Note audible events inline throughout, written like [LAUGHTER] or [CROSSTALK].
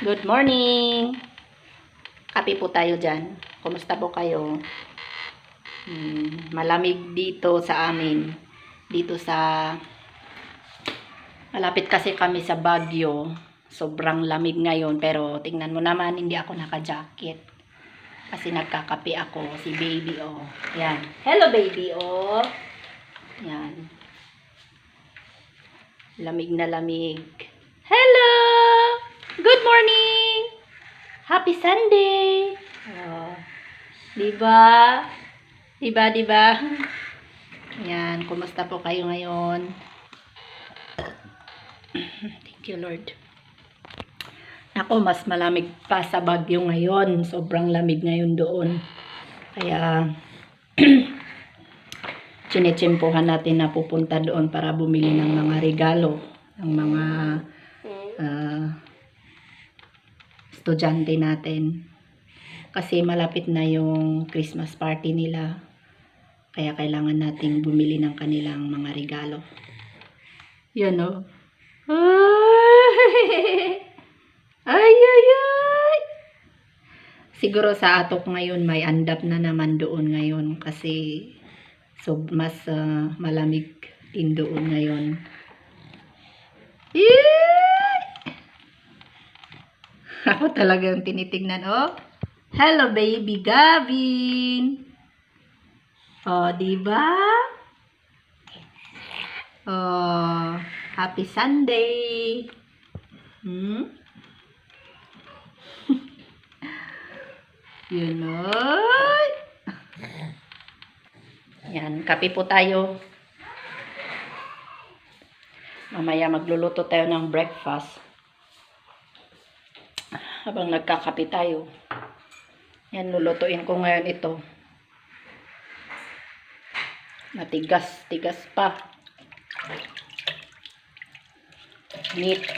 Good morning! Kape po tayo dyan. Kumusta po kayo? Hmm, malamig dito sa amin. Dito sa... Malapit kasi kami sa Baguio. Sobrang lamig ngayon. Pero tingnan mo naman, hindi ako naka-jacket. Kasi nagkakape ako. Si baby, oh. Yan. Hello, baby, oh. Yan. Lamig na lamig. Hello! Good morning! Happy Sunday! Oh, diba? Diba, diba? Yan, kumusta po kayo ngayon? [CLEARS THROAT] Thank you, Lord. Ako, mas malamig pa sa Baguio ngayon. Sobrang lamig ngayon doon. Kaya, [CLEARS THROAT] chinechempohan natin na pupunta doon para bumili ng mga regalo. Ng mga ah, estudyante natin. Kasi malapit na yung Christmas party nila. Kaya kailangan nating bumili ng kanilang mga regalo. Yan o. [LAUGHS] Ay, ay, ay. Siguro sa atok ngayon may andap na naman doon ngayon kasi so mas ah, malamig din doon ngayon. Yay! Ako talagang tinitingnan, oh. Hello, baby Gavin. Oh, di ba? Oh, happy Sunday. Hmm? [LAUGHS] Yun, oy. Yan, kape po tayo. Mamaya magluluto tayo ng breakfast habang nagkakape tayo. Yan, lulutuin ko ngayon ito. Matigas, tigas pa. Meat. [CLEARS THROAT]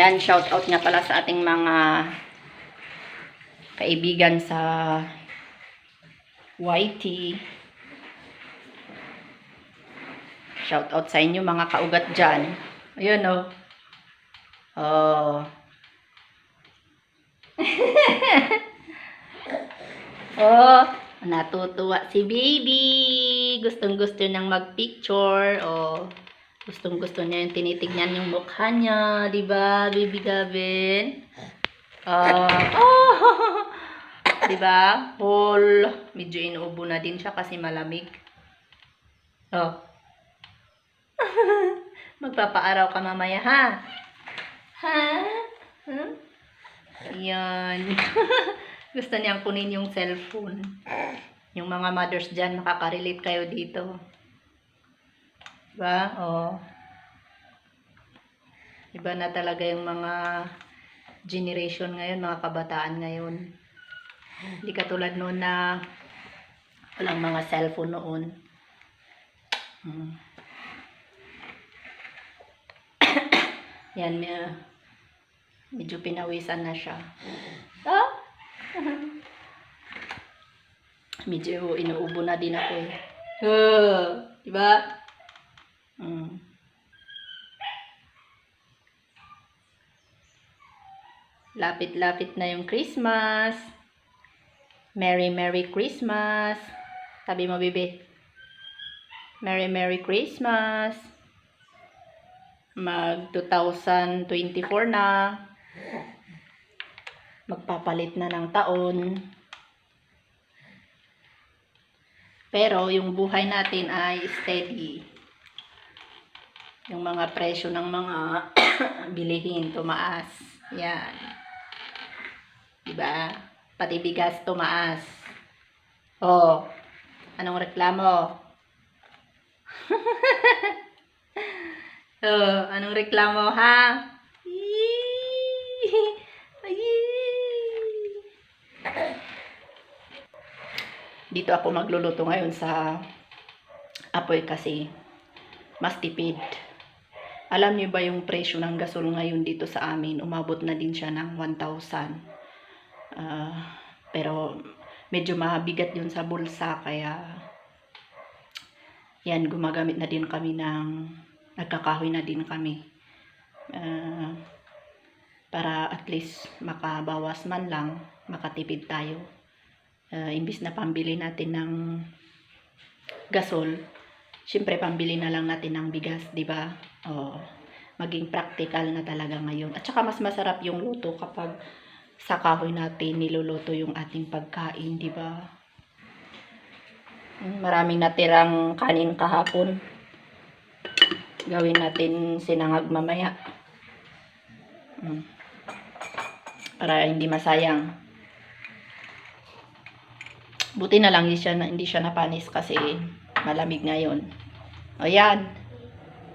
Yan, shout out nga pala sa ating mga kaibigan sa YT. Shout out sa inyo mga kaugat dyan. Ayun oh. Oh. [LAUGHS] oh, natutuwa si baby. Gustong gusto niyang magpicture. Oh. Gustong gusto niya yung tinitignan yung mukha niya. di ba baby Gavin? Ah, oh. [LAUGHS] di ba Whole. Medyo inuubo na din siya kasi malamig. Oh. [LAUGHS] Magpapaaraw ka mamaya, ha? Ha? Huh? Yan. [LAUGHS] Gusto niyang kunin yung cellphone. Yung mga mothers dyan, makakarelate kayo dito. Diba? Oo. Iba na talaga yung mga generation ngayon, mga kabataan ngayon. Hindi katulad noon na walang mga cellphone noon. Hmm. Yan, may, medyo pinawisan na siya. Ah? [LAUGHS] medyo inuubo na din ako eh. Uh, diba? Mm. Lapit-lapit na yung Christmas. Merry Merry Christmas. Sabi mo, bebe. Merry Merry Christmas mag 2024 na. Magpapalit na ng taon. Pero yung buhay natin ay steady. Yung mga presyo ng mga [COUGHS] bilihin tumaas. Yan. Diba? Pati bigas tumaas. Oh anong reklamo [LAUGHS] Oh, anong reklamo ha? Yee! Dito ako magluluto ngayon sa apoy kasi mas tipid. Alam niyo ba yung presyo ng gasol ngayon dito sa amin? Umabot na din siya ng 1,000. Ah, pero medyo mabigat yun sa bulsa kaya yan, gumagamit na din kami ng, nagkakahoy na din kami. Ah, para at least makabawas man lang, makatipid tayo. Ah, imbis na pambili natin ng gasol, syempre pambili na lang natin ng bigas, di ba? Oh, maging practical na talaga ngayon. At saka mas masarap yung luto kapag sa kahoy natin niluluto yung ating pagkain, di ba? Maraming natirang kanin kahapon. Gawin natin sinangag mamaya. Mm. Para hindi masayang. Buti na lang hindi siya, hindi siya napanis kasi malamig ngayon. O yan.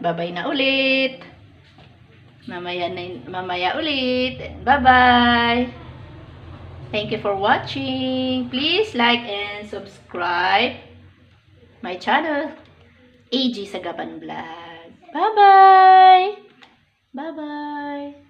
Babay na ulit. Mamaya, na, mamaya ulit. Bye-bye. Thank you for watching. Please like and subscribe my channel. AG Sagaban Vlog. Bye-bye. Bye-bye.